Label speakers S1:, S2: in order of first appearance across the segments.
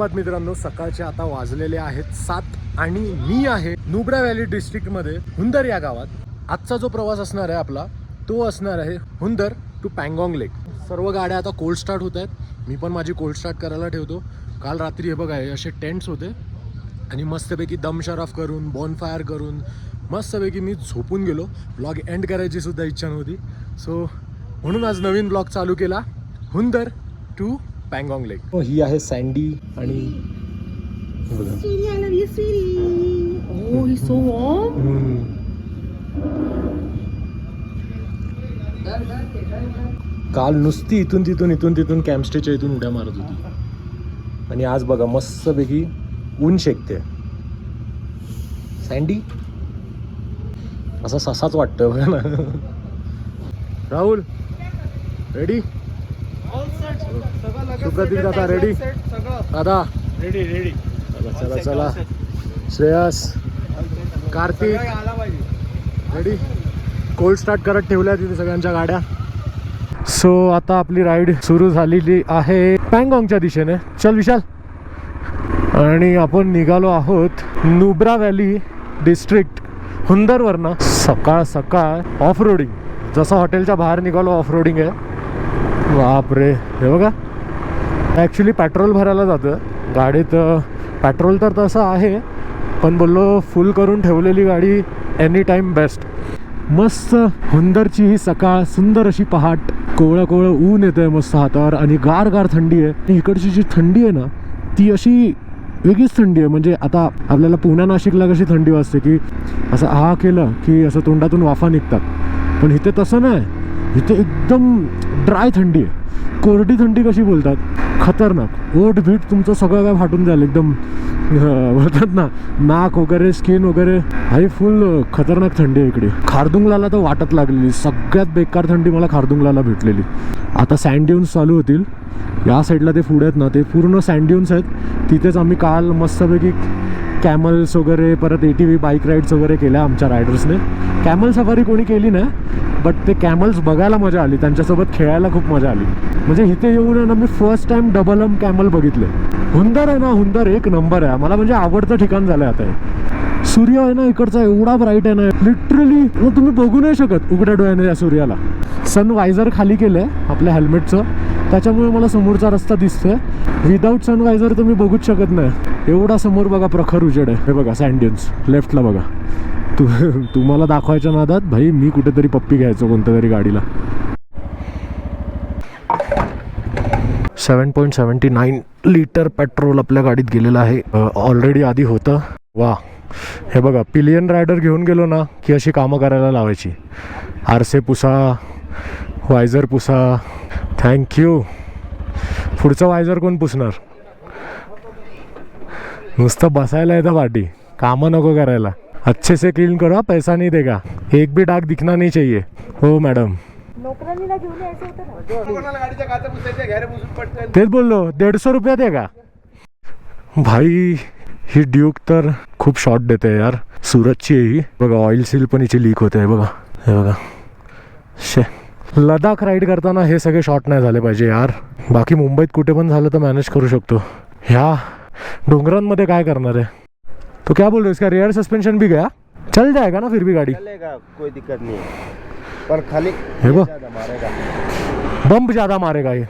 S1: सुप्रभात मित्रांनो सकाळचे आता वाजलेले आहेत सात आणि मी आहे नुब्रा व्हॅली डिस्ट्रिक्टमध्ये हुंदर या गावात. आजचा जो प्रवास असणार आहे आपला तो असणार आहे हुंदर टू पँगॉंग लेक सर्व गाड्या आता कोल्ड स्टार्ट होत आहेत. मी पण माझी कोल्ड स्टार्ट करायला ठेवतो. काल रात्री हे बघा असे टेंट्स होते. आणि मस्तपैकी दमशराफ करून बॉनफायर करून मस्तपैकी मी झोपून गेलो. ब्लॉग एंड करायची सुद्धा इच्छा नव्हती. सो म्हणून आज नवीन ब्लॉग चालू केला. हुंदर टू पँगॉंग लेक ही आहे सँडी आणि हे.
S2: Oh.
S1: काल नुसती इथून तिथून इथून तिथून कॅम्पस्टेच्या इथून उड्या मारत होती. आणि आज बघा मस्तपैकी ऊन शेकते. सँडी असा ससाच वाटतं बघा ना. राहुल रेडी सुप्रतीक दादा रेडी दादा?
S3: रेडी रेडी
S1: चला चला. चला Shreyas? Kartik? Ready cold start करत ठेवल्या तिथे सगळ्यांच्या गाड्या. सो आता आपली राईड सुरू झालेली आहे पँगॉंगच्या दिशेने. चल विशाल. आणि आपण निघालो आहोत नुब्रा व्हॅली डिस्ट्रिक्ट हुंदरवरनं. सकाळ सकाळ ऑफ रोडिंग जसं हॉटेलच्या बाहेर निघालो ऑफ रोडिंग आहे. बापरे. हे बघा. ॲक्च्युली पेट्रोल भरायला जातं गाडीत पेट्रोल तर तसं आहे पण बोललो फुल करून ठेवलेली गाडी एनी टाईम बेस्ट मस्त हुंदरची ही सकाळ सुंदर अशी पहाट कोवळं कोवळं ऊन येतं आहे मस्त हातावर आणि गार गार थंडी आहे. आणि इकडची जी थंडी आहे ना ती अशी वेगळीच थंडी आहे. म्हणजे आता आपल्याला पुण्या नाशिकला कशी थंडी वाजते की असं हा केलं की असं तोंडातून वाफा निघतात. पण इथे तसं नाही. इथे एकदम ड्राय थंडी आहे. कोरडी थंडी कशी बोलतात? खतरनाक. ओट भीट तुमचं सगळं काय फाटून जाईल एकदम. बोलतात ना नाक वगैरे स्किन वगैरे. हाही फुल खतरनाक थंडी आहे इकडे. खारदुंगलाला तर वाटत लागलेली. सगळ्यात बेकार थंडी मला खारदुंगलाला भेटलेली. आता सँड्युन्स चालू होतील. या साईडला ते पुढे आहेत ना ते पूर्ण सँड्युन्स आहेत. तिथेच आम्ही काल मस्तपैकी कॅमल्स वगैरे परत A T V bike rides वगैरे केल्या आमच्या रायडर्सने कॅमल सफारी कोणी केली नाही बट ते कॅमल्स बघायला मजा आली. त्यांच्यासोबत खेळायला खूप मजा आली. म्हणजे इथे येऊन आहे ना मी first time double M camel बघितले. हुंदर आहे ना हुंदर एक नंबर आहे. मला म्हणजे आवडतं ठिकाण झालं आता हे. सूर्य आहे ना इकडचा एवढा ब्राईट आहे ना लिटरली तुम्ही बघू नाही शकत उघड्या डोळ्याने या सूर्याला. सन वायझर खाली आहे आपल्या हेल्मेटचं त्याच्यामुळे मला समोरचा रस्ता दिसतोय. विदाऊट सनवायझर तुम्ही बघूच शकत नाही. एवढा समोर बघा प्रखर उजेड आहे. हे बघा सँडियन्स लेफ्टला बघा. तू तुम्हाला दाखवायच्या नादात भाई मी कुठेतरी पप्पी घ्यायचो कोणत्या तरी गाडीला. Seven point seventy nine litre petrol आपल्या गाडीत गेलेलं आहे. ऑलरेडी आधी होतं. वा. हे बघा पिलियन रायडर घेऊन गेलो ना की अशी कामं करायला लावायची. आरसे पुसा वायझर पुसा. थँक्यू पुढचं वायझर कोण पुसणार? नुसतं बसायला येतं पाठी कामं नको करायला. अच्छे से क्लीन करो पैसा नहीं देगा. एक भी डाग दिखना नहीं चाहिए. हो मॅडम तेच बोललो दीडशे रुपयात आहे का भाई ही ड्यूक तर खूप शॉर्ट देते यार. सुरतची आहे ही. बघा ऑइल सील पण हिची लीक होते बघा. हे बघा. शे. लडाख राईड करताना हे सगळे शॉर्ट नाही झाले पाहिजे यार. बाकी मुंबईत कुठे पण झालं तर मॅनेज करू शकतो. ह्या डोंगरांमध्ये काय करणार आहे? तो क्या बोल रहे हो? इसका रेयर सस्पेंशन भी गया? चल जाएगा ना फिर भी गाड़ी?
S3: चलेगा कोई दिक्कत नहीं है। पर खाली ज्यादा मारेगा।
S1: बंब ज्यादा मारेगा हे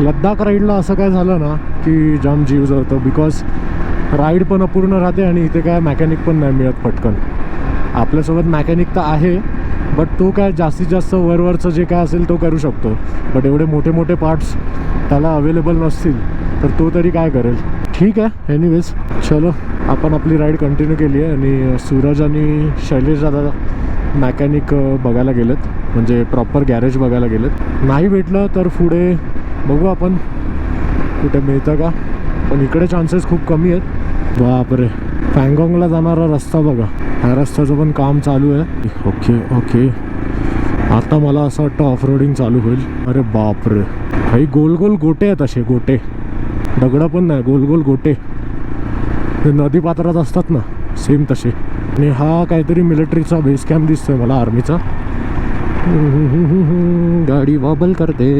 S1: लद्दाख राईडला असं काय झालं ना की जाम जीव जळतो. बिकॉज राईड पण अपूर्ण राहते आणि इथे काय मॅकॅनिक पण नाही मिळत पटकन. आपल्यासोबत मॅकॅनिक तर आहे बट तो काय जास्तीत जास्त वरवरचं जे काय असेल तो करू शकतो. बट एवढे मोठे मोठे पार्ट्स त्याला अवेलेबल नसतील तर तो तरी काय करेल? ठीक आहे. एनिवेज चलो. आपण आपली राईड कंटिन्यू केली आहे आणि सूरज आणि शैलेश दादा मॅकॅनिक बघायला गेलेत. म्हणजे प्रॉपर गॅरेज बघायला गेलेत. नाही भेटलं तर पुढे बघू आपण. कुठे मिळतं का? पण इकडे चान्सेस खूप कमी आहेत. बापरे. पँगॉंगला जाणारा रस्ता बघा. ह्या रस्त्याचं पण काम चालू आहे. ओके ओके आता मला असं वाटतं ऑफ रोडिंग चालू होईल. अरे बापरे. काही गोल गोल गोटे आहेत असे गोटे. दगडं पण नाही गोल गोल गोटे. ते नदी पात्रात असतात ना सेम तसे. आणि हा काहीतरी मिलिटरीचा बेस कॅम्प दिसतोय मला आर्मीचा गाडी वॉबल करते.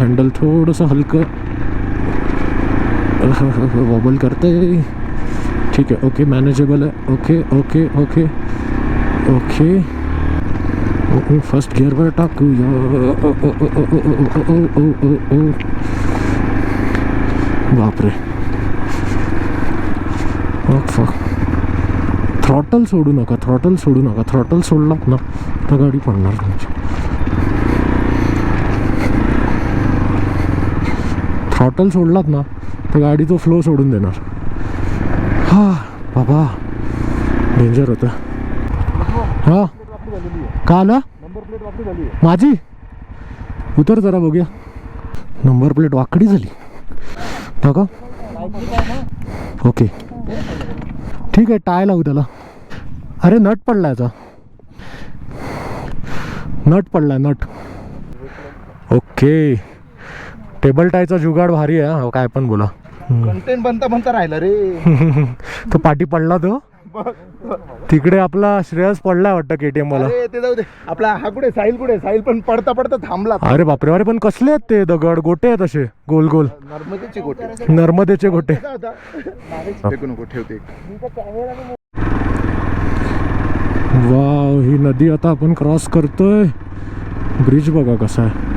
S1: हँडल थोडंसं हलकं. वॉबल करते. ठीक आहे ओके मॅनेजेबल आहे. Okay okay okay okay okay first गिअरवर टाकूया बापरे. थ्रॉटल सोडू नका थ्रॉटल सोडू नका थ्रॉटल सोडलात ना तर गाडी पडणार तुमची. थ्रॉटल सोडलात ना तर गाडी तो फ्लो सोडून देणार. हा बाबा. डेंजर होतं. हां. का आलं? माझी? उतर जरा बघूया. नंबर प्लेट वाकडी झाली. का? ओके. ठीक आहे टाय लावू त्याला. अरे नट पडला याचा नट पडलाय नट. ओके. टेबल टायचा जुगाड भारी आहे हा, काय पण बोला.
S3: कंटेंट बनता बनता राहिला रे.
S1: तो पाठी पडला तो. तिकडे आपला श्रेयस पडलाय वाटतं के टी एम वाला
S3: अरे ते जाऊ दे. आपला हा कुठे? साहिल कुठे? साहिल पण पडता पडता थांबला
S1: अरे बापरे अरे पण कसले आहेत ते? दगड गोटे आहेत असे गोल गोल.
S3: नर्मदेची गोटे.
S1: नर्मदेचे गोटे.
S3: फेकू नको ठेवते
S1: वाव ही नदी आता आपण क्रॉस करतोय. ब्रिज बघा कसा आहे.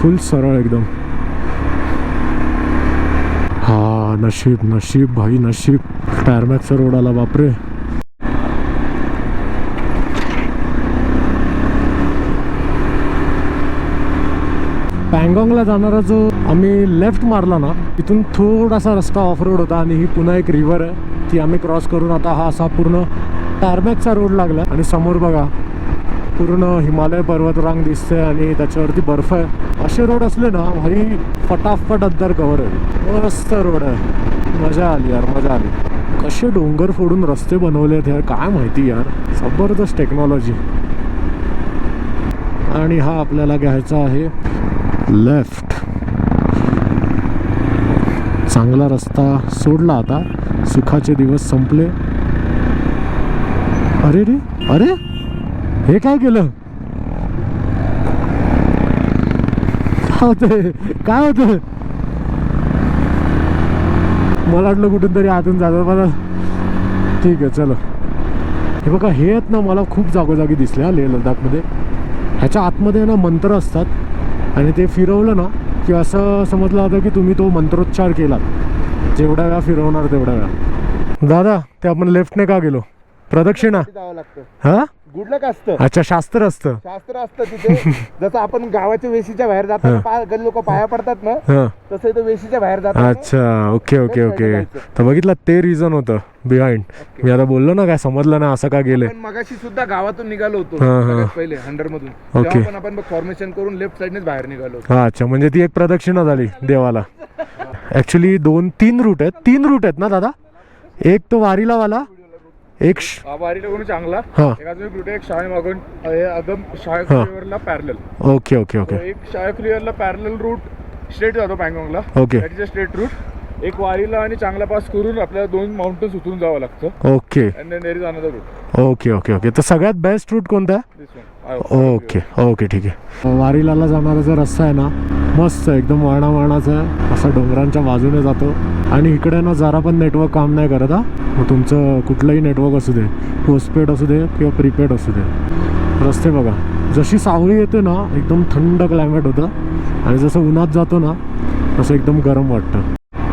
S1: फुल सरळ एकदम हा नशीब नशीब भाई नशीब. टायरमॅक्सचा रोड आला बापरे. पँगॉंगला जाणारा जो आम्ही लेफ्ट मारला ना तिथून थोडासा रस्ता ऑफ रोड होता आणि ही पुन्हा एक रिव्हर आहे. ती आम्ही क्रॉस करून आता हा असा पूर्ण टारमॅकचा रोड लागला. आणि समोर बघा पूर्ण हिमालय पर्वतरांग दिसते आणि त्याच्यावरती बर्फ आहे. असे रोड असले ना भाई फटाफट अंतर कव्हर आहे मस्त रोड आहे. मजा आली यार मजा आली. कसे डोंगर फोडून रस्ते बनवले आहेत यार काय माहिती यार. जबरदस्त टेक्नॉलॉजी आणि हा आपल्याला घ्यायचा आहे. लेफ्ट चांगला रस्ता सोडला आता. सुखाचे दिवस संपले. अरे रे अरे? हे काय केलं? काय होतंय? काय होत मला वाटलं कुठून तरी आतून जातं मला ठीक आहे चलो. हे बघा हे आहेत ना मला खूप जागोजागी दिसले हा लेह लडाखमध्ये ह्याच्या आतमध्ये ना मंत्र असतात. आणि ते फिरवलं ना की असं समजलं जातं की तुम्ही तो मंत्रोच्चार केलात. जेवढ्या वेळा फिरवणार तेवढ्या वेळा. दादा ते आपण लेफ्टने का गेलो? प्रदक्षिणा. हा?
S3: गुड लक असतं.
S1: अच्छा शास्त्र असतं.
S3: शास्त्र असतं तिथे. जसं आपण गावाच्या वेशीच्या बाहेर जाताना पा- लोक पाया पडतात ना
S1: हा.
S3: तसं इथं वेशीच्या बाहेर जातात
S1: अच्छा ओके ओके ओके. तर बघितलं ते रिझन होतं बिहाइंड मी आता बोललो ना काय समजलं ना असं का गेले
S3: पण मगाशी सुद्धा गावातून निघालो होतो
S1: हा, हा.
S3: सगळ्यात पहिले हंडर मधून
S1: ओके.
S3: तेव्हा पण आपण फॉर्मेशन करून लेफ्ट साइडनेच बाहेर निघालो होतो.
S1: हा अच्छा म्हणजे ती एक प्रदक्षिणा झाली देवाला. ऍक्च्युली दोन तीन रूट आहेत. तीन रूट आहेत ना दादा? एक तो वारीला वाला एक
S3: वारीला कोणी चांगला?
S1: हा.
S3: एक अजून एक route आहे, एक शाळे मागून हे शाळे क्लिअरला पॅरल
S1: ओके ओके ओके.
S3: एक शाळे क्लिअरला पॅरल रूट स्ट्रेट जातो पॅंगॉंगला. अ स्ट्रेट रूट एक वारीला आणि चांगला पास करून आपल्याला दोन माउंटन्स उतरून जावं लागतं.
S1: Okay.
S3: Then there is another route
S1: okay okay okay. तर सगळ्यात बेस्ट रूट कोणता?
S3: दिस वन
S1: ओके ओके ठीक आहे. वारीलाला जाणारा जो रस्ता आहे ना मस्त आहे, एकदम वळणा वळणाचा आहे. असा डोंगरांच्या बाजूने जातो. आणि इकडे ना जरा पण नेटवर्क काम नाही करत हा. मग तुमचं कुठलंही नेटवर्क असू दे पोस्टपेड असू दे किंवा प्रीपेड असू दे. रस्ते बघा. जशी सावळी येते ना एकदम थंड क्लायमेट होतं. आणि जसं उन्हात जातो ना तसं एकदम गरम वाटतं.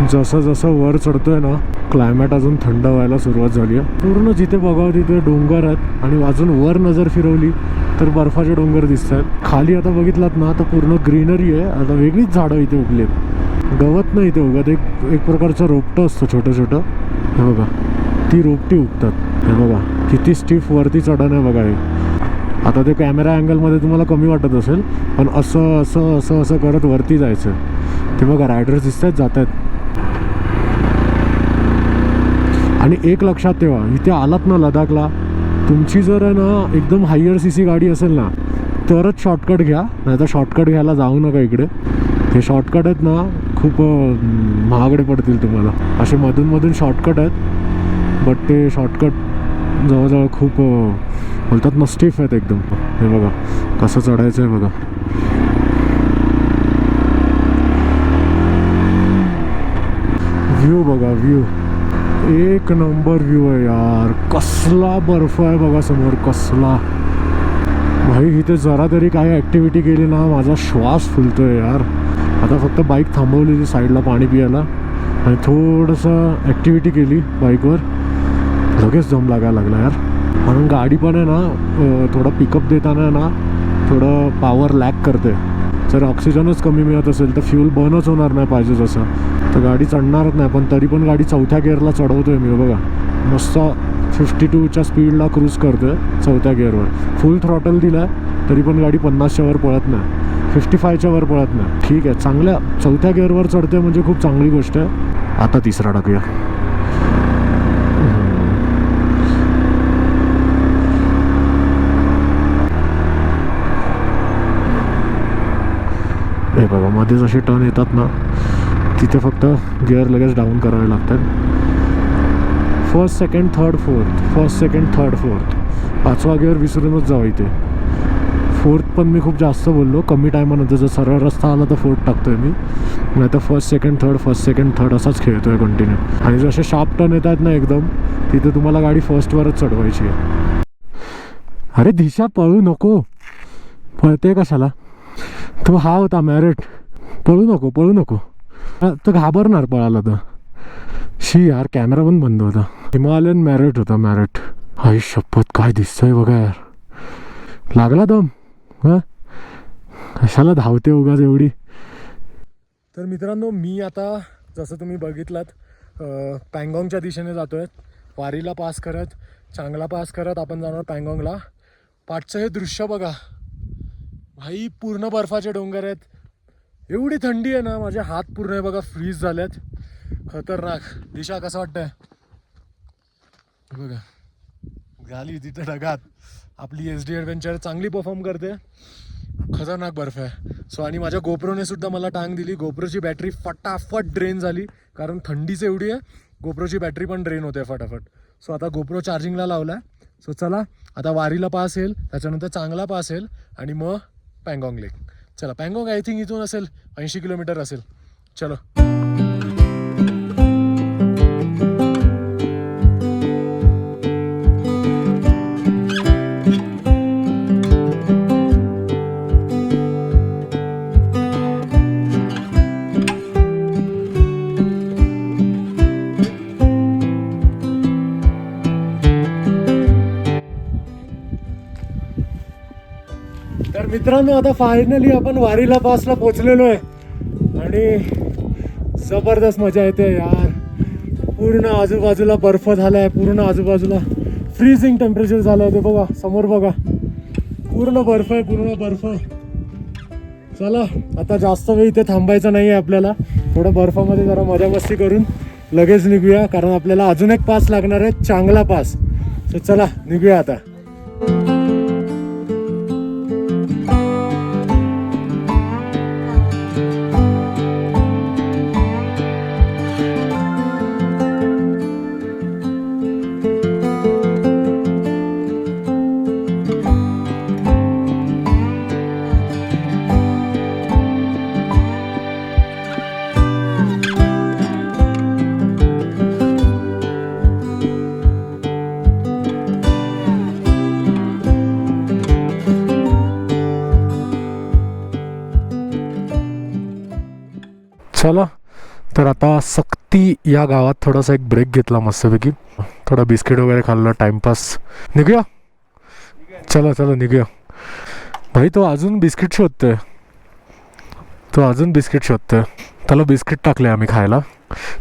S1: जसं जसं वर चढतोय ना क्लायमेट अजून थंड व्हायला सुरुवात झाली आहे. पूर्ण जिथे बघावं तिथे डोंगर आहेत आणि अजून वर नजर फिरवली तर बर्फाचे डोंगर दिसत आहेत खाली आता बघितलात ना तर पूर्ण ग्रीनरी आहे. आता वेगळीच झाडं इथे उगली आहेत गवत नाही इथे उगत. एक एक प्रकारचं रोपटं असतं छोटं छोटं हे बघा. ती रोपटी उगतात. हे बघा. किती स्टीफ वरती चढण आहे बघा हे. आता ते कॅमेरा अँगलमध्ये तुम्हाला कमी वाटत असेल पण असं असं असं असं करत वरती जायचं. ते बघा रायडर्स दिसत आहेत जात आहेत आणि एक लक्षात ठेवा इथे आलात ना लडाखला तुमची जर ना एकदम हायर सी सी गाडी असेल ना तरच शॉर्टकट घ्या नाही तर शॉर्टकट घ्यायला जाऊ नका इकडे. हे शॉर्टकट आहेत ना खूप महागडे पडतील तुम्हाला. असे मधून मधून शॉर्टकट आहेत बट ते शॉर्टकट जवळजवळ खूप बोलतात ना स्टिफ आहेत एकदम. हे बघा कसं चढायचं आहे बघा. व्ह्यू बघा व्ह्यू एक नंबर व्ह्यू आहे यार. कसला बर्फ आहे बघा समोर कसला. भाई इथे जरा तरी काही ॲक्टिव्हिटी केली ना माझा श्वास फुलतो आहे यार. आता फक्त बाईक थांबवलेली साईडला पाणी पियाला. आणि थोडंसं ॲक्टिव्हिटी केली बाईकवर लगेच दम लागायला लागला यार. म्हणून गाडी पण आहे ना थोडं पिकअप देताना ना थोडं पॉवर लॅक करते. जर ऑक्सिजनच कमी मिळत असेल तर फ्यूल बर्नच होणार नाही पाहिजे जसं. तर गाडी चढणारच नाही पण तरी पण गाडी चौथ्या गिअरला चढवतोय मी बघा. मस्त फिफ्टी टूच्या स्पीडला क्रूज करतोय चौथ्या गिअरवर फुल थ्रॉटल दिला तरी पण गाडी पन्नासच्या वर पळत नाही. फिफ्टी फायच्या वर पळत नाही. ठीक आहे चांगल्या चौथ्या गिअरवर चढते म्हणजे खूप चांगली गोष्ट आहे. आता तिसरा टाकूया. मध्येच असे मध्ये जसे टर्न येतात ना तिथे फक्त गिअर लगेच डाऊन करावे लागतात. First second third fourth first second third fourth पाचवा गिअर विसरूनच जावं इथे. फोर्थ पण मी खूप जास्त बोललो कमी टायमानंतर जर सरळ रस्ता आला तर फोर्थ टाकतोय मी. नाही तर first second third first second third असाच खेळतोय कंटिन्यू आणि जसे शार्प टर्न येत आहेत ना एकदम तिथे तुम्हाला गाडी फर्स्टवरच चढवायची आहे. अरे दिशा पळू नको. पळते कशाला? तो हा होता मॅरेट पळू नको पळू नको. तो घाबरणार पळाला तर शी यार कॅमेरा पण बंद होता. हिमालयन मॅरेट होता मॅरेट आई शपथ काय दिसतंय बघा यार. लागला दम हां? कशाला धावते उगाच एवढी? तर मित्रांनो मी आता जसं तुम्ही बघितलात अ, पँगॉंगच्या दिशेने जातोय. वारीला पास करत चांगला पास करत आपण जाणार पँगॉंगला. पाठचं हे दृश्य बघा. भाई पूर्ण बर्फाचे डोंगर आहेत. एवढी थंडी आहे ना माझे हात पूर्ण आहे बघा फ्रीज झाल्यात खतरनाक. दिशा कसं वाटतंय? बघा. झाली तिथं ढगात. आपली एस डी ॲडव्हेंचर चांगली परफॉर्म करते. खतरनाक बर्फ आहे. सो आणि माझ्या गोप्रोने सुद्धा मला टांग दिली. गोप्रोची बॅटरी फटाफट ड्रेन झाली. कारण थंडीच एवढी आहे. गोप्रोची बॅटरी पण ड्रेन होते फटाफट. सो आता गोप्रो चार्जिंगला लावला सो चला. आता वारीला पास येईल. त्याच्यानंतर चांगला पास येईल. आणि मग पँगॉंग लेक चला पँगॉंग आय थिंक इथून असेल ऐंशी किलोमीटर असेल. चलो. मित्रांनो आता फायनली आपण वारीला पासला पोचलेलो आहे. आणि जबरदस्त मजा येते यार. पूर्ण आजूबाजूला बर्फ झाला आहे पूर्ण आजूबाजूला फ्रीजिंग टेम्परेचर झालं आहे ते बघा समोर बघा. पूर्ण बर्फ आहे पूर्ण बर्फ चला आता जास्त वेळ इथे थांबायचं नाही आहे आपल्याला. थोडं बर्फामध्ये जरा मजा मस्ती करून लगेच निघूया कारण आपल्याला अजून एक पास लागणार आहे चांगला पास तर चला निघूया आता. या गावात थोडासा एक ब्रेक घेतला मस्तपैकी. थोडा बिस्किट वगैरे खाल्लं टाइमपास निघूया? चला चला निघूया. भाई तो अजून बिस्किट शोधतोय. तो अजून बिस्किट शोधतोय. त्याला बिस्किट टाकले आम्ही खायला.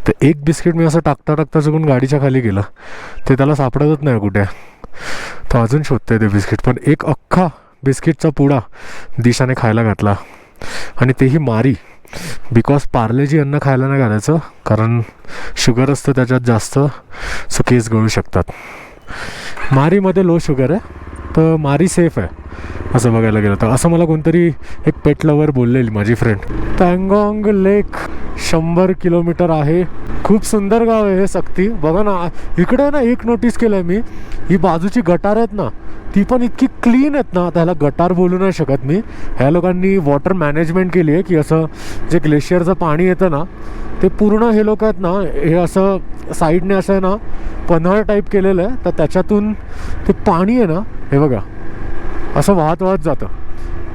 S1: तर एक बिस्किट मी असं टाकता टाकता चुकून गाडीच्या खाली गेलं. ते त्याला सापडतच नाही कुठे. तो अजून शोधतोय ते बिस्किट पण एक अख्खा बिस्किटचा पुडा दिशाने खायला घातला. आणि तेही मारी. बिकॉज पार्लेजी अन्न खायला नाही घालायचं कारण शुगर असतं त्याच्यात जास्त सो केस गळू शकतात. मारीमध्ये लो शुगर आहे. तर मारी सेफ आहे असं बघायला गेलं तर. असं मला कोणतरी एक पेट लवर बोललेली माझी फ्रेंड पँगॉंग लेक शंभर किलोमीटर आहे. खूप सुंदर गाव आहे हे सक्ती. बघा ना इकडे ना एक नोटीस केलंय मी. ही बाजूची गटार आहेत ना ती पण इतकी क्लीन आहेत ना त्याला गटार बोलू नाही शकत मी. ह्या लोकांनी वॉटर मॅनेजमेंट केली आहे की असं जे ग्लेशियरचं पाणी येतं ना ते पूर्ण हे लोक आहेत ना हे असं साईडने असं आहे ना पन्हाळ टाईप केलेलं आहे तर त्याच्यातून ते पाणी आहे ना हे बघा असं वाहत वाहत जातं.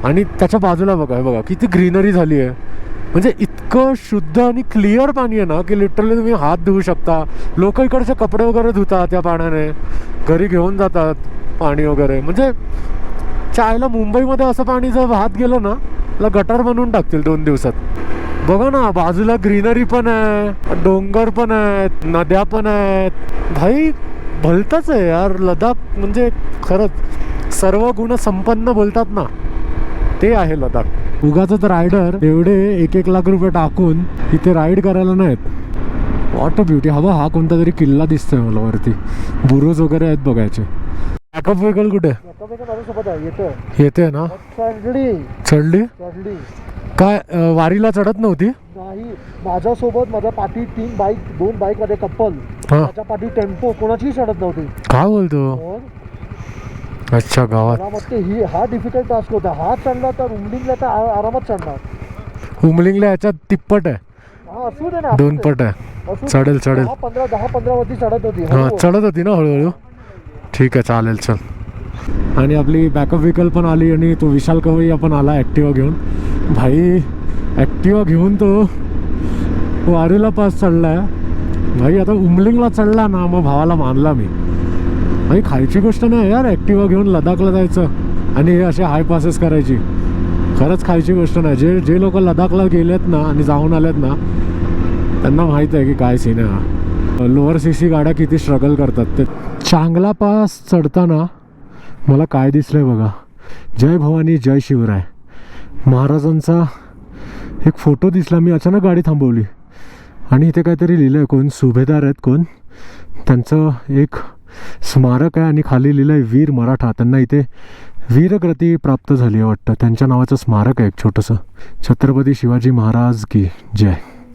S1: आणि त्याच्या बाजूला बघा हे बघा किती ग्रीनरी झाली आहे. म्हणजे इतकं शुद्ध आणि क्लिअर पाणी आहे ना की लिटरली तुम्ही हात धुवू शकता. लोक इकडचे कपडे वगैरे धुतात त्या पाण्याने. घरी घेऊन जातात पाणी वगैरे. म्हणजे चायला मुंबईमध्ये असं पाणी जर वाहत गेलं ना त्याला गटार बनवून टाकतील दोन दिवसात. बघा ना बाजूला ग्रीनरी पण आहे डोंगर पण आहेत नद्या पण आहेत. भाई भलतंच आहे यार लडाख म्हणजे खरंच सर्व गुण संपन्न बोलतात ना. ते आहे लडाख उगाच रायडर एवढे एक एक लाख रुपये टाकून इथे राईड करायला नाहीत. वॉट अ ब्युटी हवा हा कोणता तरी किल्ला दिसतोय मला वरती. बुरुज वगैरे आहेत बघायचे. बॅकअप व्हेकल कुठे?
S2: येतं
S1: ना?
S2: चढली
S1: चढली काय अं, वारीला चढत नव्हती?
S2: नाही माझ्यासोबत माझ्या पाठी तीन बाईक दोन बाईकमध्ये कप्पल.
S1: हा.
S2: माझ्या पाठी टेम्पो कोणाचीही चढत नव्हती.
S1: काय बोलतो?
S2: मग
S1: अच्छा गावात.
S2: वाटते ही हा डिफिकल्ट टास्क होता. हा चढला तर उमलिंगला तर आ- आरामात चढणार.
S1: हुमलिंगला याच्यात तिप्पट आहे.
S2: हा असू दे ना
S1: दोन पट आहे.
S2: असू दे.
S1: चढेल, चढेल.
S2: दहा पंधरा दहा पंधरा वरती चढत होती.
S1: हा
S2: हळू.
S1: चढत होती ना हळूहळू? ठीक आहे चालेल चल. आणि आपली बॅकअप व्हेकल पण आली आणि तो विशाल कवई पण आला ॲक्टिवा घेऊन. भाई ॲक्टिवा घेऊन तो वारीला पास चढलाय. भाई आता उमलिंगला चढला ना मग भावाला मानला मी. भाई खायची गोष्ट नाही यार ॲक्टिवा घेऊन लडाखला जायचं आणि हे असे हाय पासेस करायची. खरंच खायची गोष्ट नाही. जे जे लोक लडाखला गेलेत ना आणि जाऊन आलेत ना त्यांना माहीत आहे की काय सीन आहे हा. लोअर सी सी गाड्या किती स्ट्रगल करतात. ते चांगला पास चढताना मला काय दिसलंय बघा. जय भवानी जय शिवराय. महाराजांचा एक फोटो दिसला. मी अचानक गाडी थांबवली. आणि इथे काहीतरी लिहिलं आहे कोण? सुभेदार आहेत कोण? त्यांचं एक स्मारक आहे आणि खाली लिहिलं आहे वीर मराठा. त्यांना इथे वीरगती प्राप्त झाली आहे वाटतं. त्यांच्या नावाचं स्मारक आहे एक छोटंसं. छत्रपती शिवाजी महाराज की जय.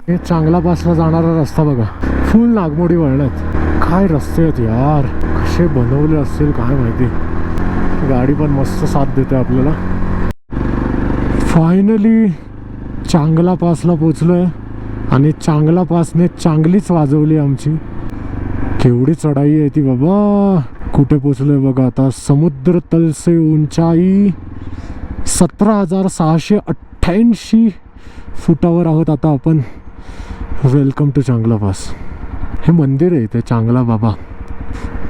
S1: हे चांगला पासला जाणारा रस्ता बघा. फुल नागमोडी वळण्यात काय रस्ते आहेत यार. कसे बनवले असतील काय माहिती. गाडी पण मस्त साथ देते आपल्याला. फायनली चांगला पासला पोचलोय. आणि चांगला पासने चांगलीच वाजवली आमची. केवढी चढाई आहे ती बाबा. कुठे पोचलोय बघा आता. समुद्र तलसे उंचाई सतरा हजार सहाशे अठ्ठ्याऐंशी फुटावर आहोत आता आपण. Welcome to Chang La pass. हे मंदिर आहे इथे चांगला बाबा.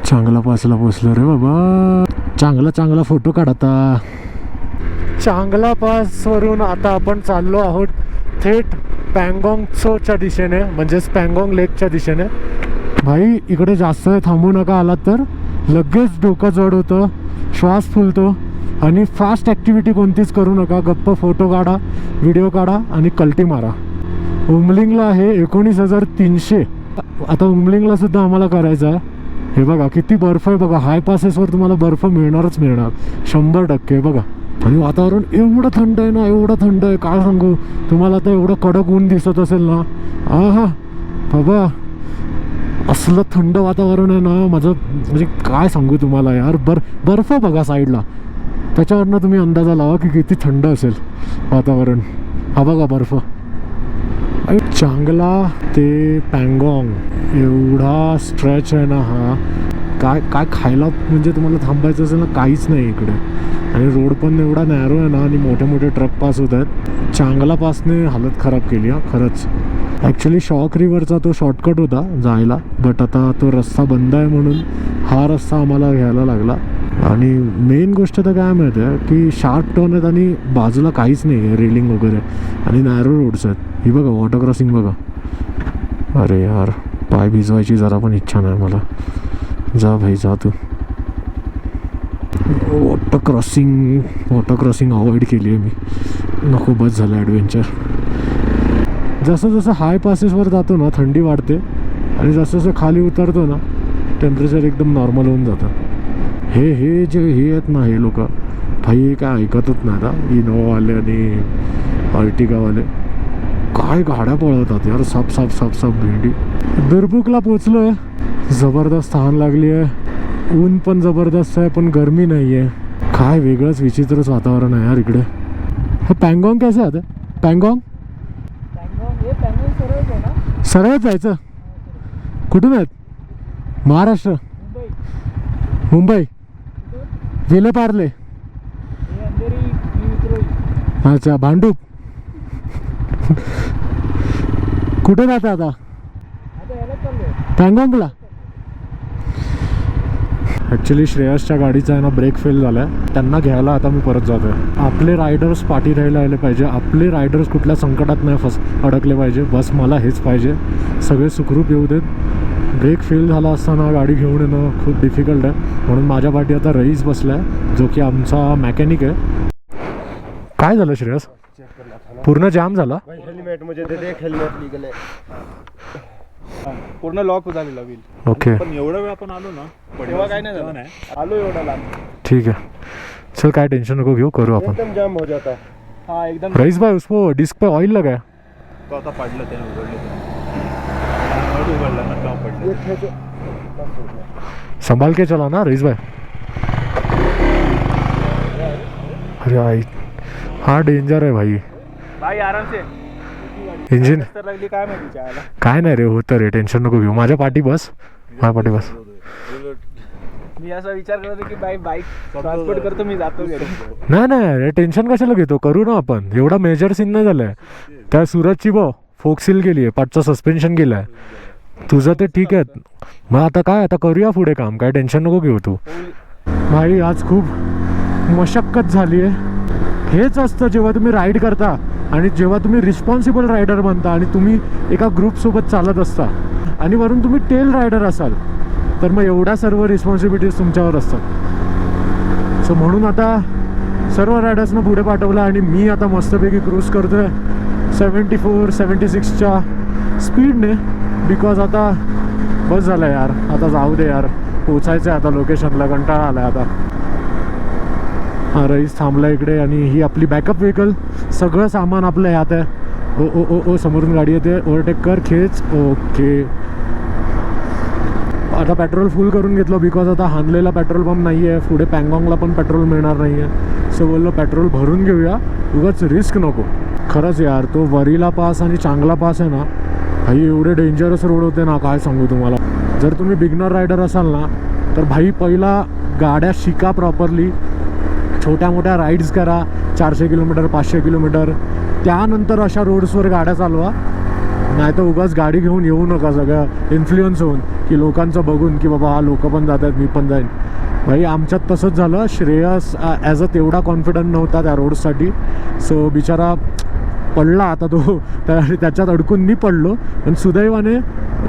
S1: चांगला पासला पोचलो रे बाबा. चांगला चांगला फोटो काढ आता. चांगला पासवरून आता आपण चाललो आहोत थेट पँगॉंगचोच्या दिशेने म्हणजेच पँगॉंग लेकच्या दिशेने. भाई इकडे जास्त वेळ थांबू नका आलात तर. लगेच डोकं जड होतं श्वास फुलतो. आणि फास्ट ॲक्टिव्हिटी कोणतीच करू नका. गप्प फोटो काढा व्हिडिओ काढा आणि कल्टी मारा. उमलिंगला आहे एकोणीस हजार तीनशे. आता उमलिंगला सुद्धा आम्हाला करायचं आहे. हे बघा किती बर्फ आहे बघा. हाय पासेसवर तुम्हाला बर्फ मिळणारच मिळणार. शंभर टक्के बघा. आणि वातावरण एवढं थंड आहे ना एवढं थंड आहे. काय सांगू? तुम्हाला तर एवढं कडक ऊन दिसत असेल ना. हा बाबा. असलं थंड वातावरण आहे ना माझं म्हणजे काय सांगू तुम्हाला यार? बर बर्फ बघा साईडला. त्याच्यावरनं तुम्ही अंदाजा लावा की किती थंड असेल वातावरण. हा बघा बर्फ. अरे चांगला ते पँगॉंग. एवढा स्ट्रेच आहे ना हा. काय काय खायला म्हणजे तुम्हाला थांबायचं असेल ना काहीच नाही इकडे. आणि रोड पण एवढा नॅरो आहे ना आणि मोठे मोठे ट्रक पास होत आहेत. चांगला पासने हालत खराब केली हा खरंच. ॲक्च्युली शॉक रिव्हरचा तो शॉर्टकट होता जायला बट आता तो रस्ता बंद आहे म्हणून हा रस्ता आम्हाला घ्यायला लागला. आणि मेन गोष्ट तर काय माहिती आहे की शार्प टर्न आहेत आणि बाजूला काहीच नाही आहे रेलिंग वगैरे. आणि नॅरो रोड्स आहेत. ही बघा वॉटर क्रॉसिंग बघा. अरे यार पाय भिजवायची जरा पण इच्छा नाही मला. जा भाई जा तू. Water crossing water crossing avoid केली आहे मी. नको बस झालं ॲडव्हेंचर जसं जसं हाय पासेसवर जातो ना थंडी वाढते आणि जसं जसं खाली उतरतो ना टेम्परेचर एकदम नॉर्मल होऊन जातं. हे हे जे हे आहेत ना हे लोक भाई हे काय ऐकतच नाही आता इनोवावाले आणि अर्टिगावाले काय गाड्या पळवतात यार साप साप साप साप भेंडी. दुर्बुकला आहे जबरदस्त तहान लागली आहे. ऊन पण जबरदस्त आहे पण गरमी नाही आहे काय वेगळंच विचित्रच वातावरण आहे यार इकडे. हे पँगॉंग कसं आहे पँगॉंग?
S2: सरळ
S1: जायचं. कुठून आहेत? महाराष्ट्र.
S2: मुंबई.
S1: मुंबई. विले पार्ले. अच्छा भांडूप. कुठे जाता आता? पँगॉंगला? ॲक्च्युली श्रेयसच्या गाडीचा आहे ना ब्रेक फेल झाला आहे त्यांना घ्यायला आता मी परत जातो आहे आपले रायडर्स पाठी राहायला आले पाहिजे. आपले रायडर्स कुठल्या संकटात नाही फस अडकले पाहिजे. बस मला हेच पाहिजे. सगळे सुखरूप येऊ देत. ब्रेक फेल झाला असताना गाडी घेऊन येणं खूप डिफिकल्ट आहे. म्हणून माझ्या पाठी आता रईस बसला आहे जो की आमचा मॅकॅनिक आहे. काय झालं श्रेयस? पूर्ण जाम झाला?
S4: हेल्मेट म्हणजे हेल्मेट
S3: पूर्ण लॉक झालेला व्हील
S1: ओके
S3: पण एवढा वेळ आपण आलो ना तेव्हा काय नाही झालं. आलो एवढा लांब.
S1: ठीक है चल काय टेंशन नको घेऊ करू आपण.
S4: एकदम जाम हो जाता. हा
S3: एकदम
S1: रईस भाई उसको डिस्क पे ऑयल लगा है.
S3: तो आता पडलं त्याने उघडले ते उघडला ना का पडलं
S4: बस हो गया
S1: संभाल के चला ना रईस भाई. अरे आई हा डेंजर आहे भाई.
S3: भाई आराम से.
S1: इंजिन
S3: तर लागली काय माहिती चायला
S1: काय नाही रे होतं रे टेन्शन नको घेऊ. माझ्या पाठी बस. माझ्या पाठी बस.
S3: मी असा विचार करत की बाईक बाईक ट्रान्सपोर्ट करतो मी जातो घरी.
S1: नाही नाही रे टेन्शन कशाला घेतो? करू ना आपण. एवढा मेजर सीन नाही झालाय. त्या सुरतची बो फोक सील गेली आहे पाठचं सस्पेन्शन गेलं आहे तुझं ते ठीक आहे. मग आता काय? आता करूया पुढे काम. काय टेन्शन नको घेऊ तू. भाई आज खूप मशक्कत झाली आहे हेच असतं जेव्हा तुम्ही राईड करता. आणि जेव्हा तुम्ही रिस्पॉन्सिबल रायडर बनता आणि तुम्ही एका ग्रुपसोबत चालत असता आणि वरून तुम्ही टेल रायडर असाल तर मग एवढ्या सर्व रिस्पॉन्सिबिलिटीज तुमच्यावर असतात. सो म्हणून आता सर्व रायडर्सनं पुढे पाठवलं आणि मी आता मस्तपैकी क्रूज करतो आहे सेवन्टी फोर सेवन्टी सिक्सच्या स्पीडने बिकॉज आता बस झालं यार. आता जाऊ दे यार. पोचायचं आहे आता लोकेशनला कंटाळा आला आहे आता. रईस थांबला इकडे आणि ही आपली बॅकअप व्हेकल सगळं सामान आपलं ह्यात आहे ओ ओ ओ ओ समोरून गाडी येते. ओव्हरटेक कर खेच. ओके आता पेट्रोल फुल करून घेतलं बिकॉज आता हानलेला पेट्रोल पंप नाही आहे पुढे पँगॉंगला पण पेट्रोल मिळणार नाही आहे सो बोललो पेट्रोल भरून घेऊया. उगाच रिस्क नको. खरंच यार तो वरीला पास आणि चांगला पास आहे ना भाई एवढे डेंजरस रोड होते ना काय सांगू तुम्हाला. जर तुम्ही बिगनर रायडर असाल ना तर भाई पहिला गाड्या शिका प्रॉपरली छोट्या मोठ्या राईड्स करा चारशे किलोमीटर पाचशे किलोमीटर. त्यानंतर अशा रोड्सवर गाड्या चालवा. नाही तर उगाच गाडी घेऊन येऊ नका सगळं. इन्फ्लुएन्स होऊन की लोकांचं बघून की बाबा हा लोक पण जात आहेत मी पण जाईन. भाई आमच्यात तसंच झालं. श्रेयस ॲज अ तेवढा कॉन्फिडंट नव्हता त्या रोडसाठी सो बिचारा पडला आता तो. तर त्याच्यात अडकून मी पडलो. पण सुदैवाने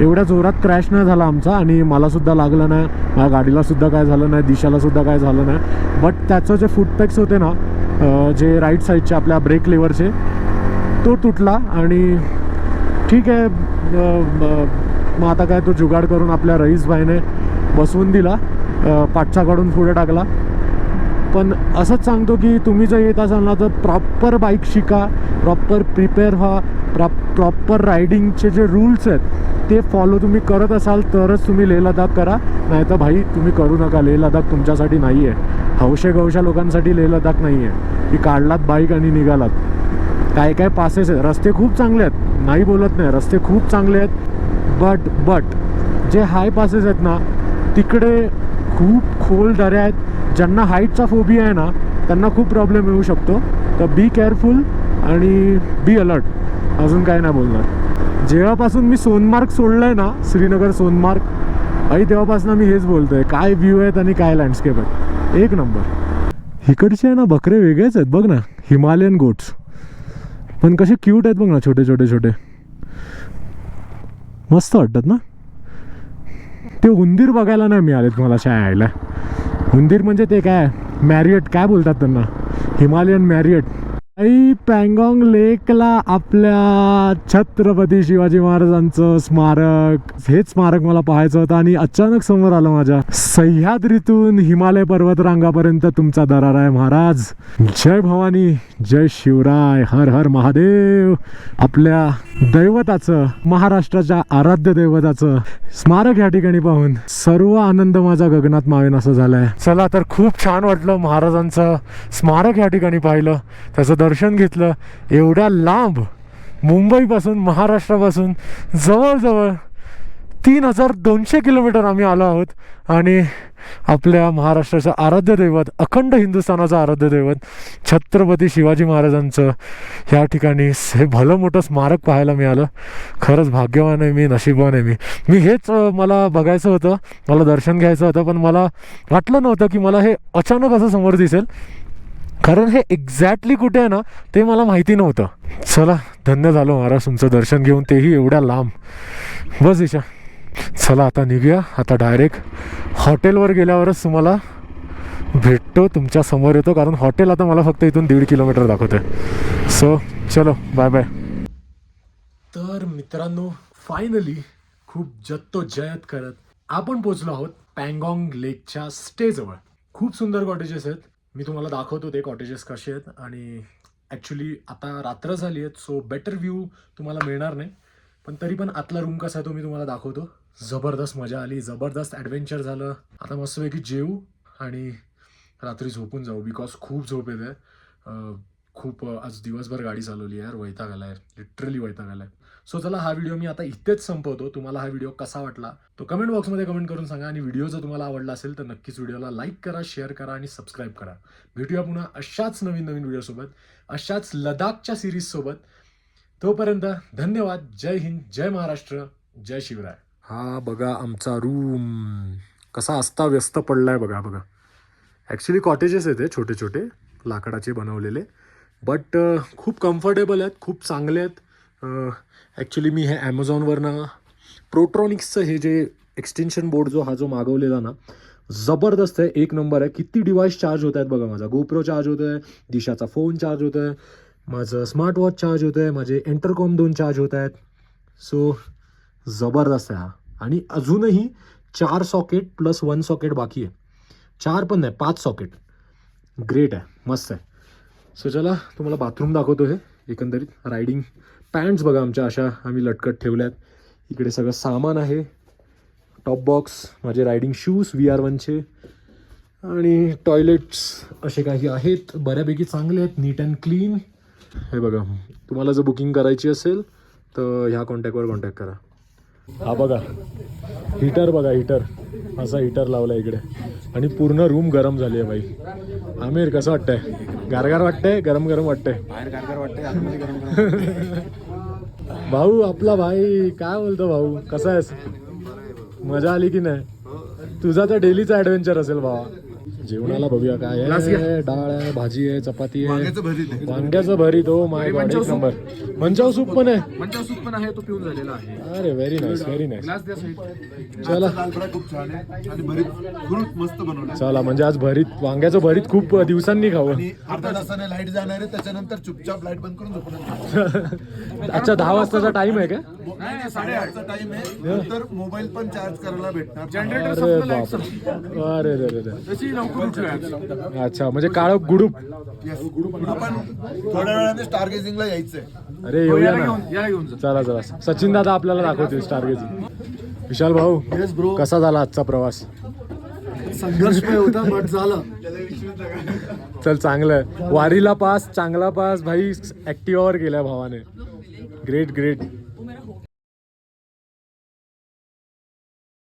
S1: एवढ्या जोरात क्रॅश नाही झाला आमचा आणि मलासुद्धा लागलं नाही. माझ्या गाडीलासुद्धा काय झालं नाही दिशालासुद्धा काय झालं नाही. बट त्याचं जे फुटपॅक्स होते ना जे राईट साईडचे आपल्या ब्रेक लेवरचे तो तुटला आणि ठीक आहे मग आता काय तो जुगाड करून आपल्या रईसभाईने बसवून दिला. पाठच्याकडून पुढे टाकला. पण असंच सांगतो की तुम्ही जर येत असाल ना तर प्रॉपर बाईक शिका प्रॉपर प्रिपेअर व्हा प्रॉ प्रॉपर रायडिंगचे जे रूल्स आहेत ते फॉलो तुम्ही करत असाल तरच तुम्ही लेह लडाख करा. नाही तर भाई तुम्ही करू नका. लेह लडाख तुमच्यासाठी नाही आहे हौशे गवशा लोकांसाठी लेह लडाख नाही आहे की काढलात बाईक आणि निघालात. काय काय पासेस आहेत? रस्ते खूप चांगले आहेत. नाही बोलत नाही. रस्ते खूप चांगले आहेत. बट बट जे हाय पासेस आहेत ना तिकडे खूप खोल दऱ्या आहेत. ज्यांना हाईटचा फोबिया आहे ना त्यांना खूप प्रॉब्लेम येऊ शकतो. तर बी केअरफुल आणि बी अलर्ट अजून काय नाही बोलणार. जेव्हापासून मी सोनमार्ग सोडलं आहे ना श्रीनगर सोनमार्ग आई तेव्हापासून मी हेच बोलतो आहे काय व्ह्यू आहेत आणि काय लँडस्केप आहेत. एक नंबर इकडचे आहे ना बकरे वेगळेच आहेत. बघ ना हिमालयन गोट्स पण कसे क्यूट आहेत बघ ना छोटे छोटे छोटे. मस्त वाटतात ना? ते उंदीर बघायला नाही मिळालेत मला शाळेला. उंदीर म्हणजे ते काय? मॅरियट. काय बोलतात त्यांना? Himalayan Marriott. आई पँगॉंग लेकला आपल्या छत्रपती शिवाजी महाराजांचं स्मारक. हेच स्मारक मला पाहायचं होतं आणि अचानक समोर आलं माझ्या. सह्याद्रीतून हिमालय पर्वतरांगापर्यंत तुमचा दरार आहे महाराज. जय भवानी जय शिवराय हर हर महादेव. आपल्या दैवताचं महाराष्ट्राच्या आराध्य दैवताचं स्मारक या ठिकाणी पाहून सर्व आनंद माझा गगनात मावेन असं झालाय. चला तर खूप छान वाटलं महाराजांचं स्मारक या ठिकाणी पाहिलं. त्याचं दर्शन घेतलं एवढ्या लांब मुंबईपासून महाराष्ट्रापासून जवळजवळ तीन हजार दोनशे किलोमीटर आम्ही आलो आहोत आणि आपल्या महाराष्ट्राचं आराध्य दैवत अखंड हिंदुस्थानाचं आराध्य दैवत छत्रपती शिवाजी महाराजांचं ह्या ठिकाणी हे भलं मोठं स्मारक पाहायला मिळालं. खरंच भाग्यवान आहे मी नशिबवान आहे मी. मी हेच मला बघायचं होतं मला दर्शन घ्यायचं होतं पण मला वाटलं नव्हतं की मला हे अचानक असं समोर दिसेल. कारण हे एक्झॅक्टली कुठे आहे ना ते मला माहिती नव्हतं. चला धन्य झालो महाराज तुमचं दर्शन घेऊन तेही एवढ्या लांब. बस ईशा चला आता निघूया. आता डायरेक्ट हॉटेलवर गेल्यावरच तुम्हाला भेटतो तुमच्यासमोर येतो कारण हॉटेल आता मला फक्त इथून दीड किलोमीटर दाखवतं सो चलो बाय बाय तर मित्रांनो फायनली खूप जद्दोजहद करत आपण पोचलो आहोत पँगॉंग लेकच्या स्टेजवर खूप सुंदर कॉटेजेस आहेत. मी तुम्हाला दाखवतो ते कॉटेजेस कसे आहेत. आणि ॲक्च्युली आता रात्र झाली आहेत सो बेटर व्ह्यू तुम्हाला मिळणार नाही. पण तरी पण आतला रूम कसा आहे तो मी तुम्हाला दाखवतो. जबरदस्त मजा आली जबरदस्त ॲडव्हेंचर झालं. आता मस्तपैकी जेवू आणि रात्री झोपून जाऊ बिकॉज खूप झोप येते. खूप आज दिवसभर गाडी चालवली आहे यार वैताग आला आहे लिटरली वैताग आला आहे. सो चला हा व्हिडिओ मी आता इथेच संपवतो. तुम्हाला हा व्हिडिओ कसा वाटला तो कमेंट बॉक्समध्ये कमेंट करून सांगा. आणि व्हिडिओ जर तुम्हाला आवडला असेल तर नक्कीच व्हिडिओला लाईक करा शेअर करा आणि सबस्क्राईब करा. भेटूया पुन्हा अशाच नवीन नवीन व्हिडिओसोबत अशाच लडाखच्या सिरीजसोबत तोपर्यंत धन्यवाद. जय हिंद जय महाराष्ट्र जय शिवराय. हा बघा आमचा रूम कसा असता व्यस्त पडलाय बघा बघा. ॲक्च्युली कॉटेजेस आहेत छोटे छोटे लाकडाचे बनवलेले. बट uh, खूप कम्फर्टेबल आहेत खूप चांगले आहेत. Uh, ॲक्च्युली मी हे ॲमेझॉनवरनं प्रोट्रॉनिक्सचं हे जे एक्सटेन्शन बोर्ड जो हा जो मागवलेला ना जबरदस्त आहे. एक नंबर आहे. किती डिव्हाइस चार्ज होत आहेत बघा माझा. गोप्रो चार्ज होतो आहे दिशाचा फोन चार्ज होतो आहे माझं स्मार्ट वॉच चार्ज होतं आहे माझे एंटरकॉम दोन चार्ज होत आहेत. सो जबरदस्त आहे हा. आणि अजूनही चार सॉकेट प्लस वन सॉकेट बाकी आहे. चार पण नाही पाच सॉकेट ग्रेट आहे. मस्त आहे. सो चला तुम्हाला बाथरूम दाखवतो हे. एकंदरीत रायडिंग पॅन्ट्स बघा आमच्या अशा आम्ही लटकट ठेवल्यात. इकडे सगळं सामान आहे. टॉप बॉक्स माझे रायडिंग शूज व्ही आर वनचे आणि टॉयलेट्स असे काही आहेत. बऱ्यापैकी चांगले आहेत नीट अँड क्लीन हे बघा तुम्हाला जर बुकिंग करायची असेल तर ह्या कॉन्टॅक्टवर कॉन्टॅक्ट करा. हा बघा हीटर बघा हीटर असा हीटर लावला इकडे. आणि पूर्ण रूम गरम झाली आहे बाई. आमिर कसं वाटतंय? गारगार वाटतंय गरम गरम वाटतंय. भाऊ आपला भाई काय बोलतो भाऊ? कसा आहेस? मजा आली की नाही? तुझा तर डेलीचा ऍडव्हेंचर असेल भावा. जेवणाला बघूया काय आहे. डाळ आहे भाजी आहे चपाती आहे. वांग्याचं भरीत हो माय गॉड एक नंबर. मंचाव सूप पण आहे.
S3: मंचा सूप पण आहे तो पिऊन झालेला आहे.
S1: अरे व्हेरी नाईस व्हेरी नाईस चला. चला म्हणजे आज भरीत वांग्याचं भरीत खूप दिवसांनी खावं.
S5: आणि अर्ध्या तासाने लाइट जाणार आहे त्याच्यानंतर चुपचाप लाइट बंद करून झोपणार
S1: अच्छा दहा वाजताचा टाइम आहे का?
S5: नाही साडेआठचा टाइम आहे. नंतर मोबाईल पण चार्ज करायला भेटणार.
S3: जनरेटर
S1: अरे अरे
S3: लवकर
S1: अच्छा म्हणजे काळ गुडूप.
S5: आपण थोड्या वेळाने स्टार गेजिंगला यायचंय.
S1: अरे येऊया
S3: याला
S1: ना.
S3: घेऊन याला घेऊन जा.
S1: चला चला. सचिन दादा आपल्याला दाखवतील स्टार विशाल भाऊ
S2: येस ब्रो
S1: कसा झाला आजचा प्रवास?
S2: संघर्षमय होता बट झालं.
S1: चल चांगलं आहे. वारीला पास चांगला पास भाई ऍक्टिव्हावर गेलाय भावाने. Great great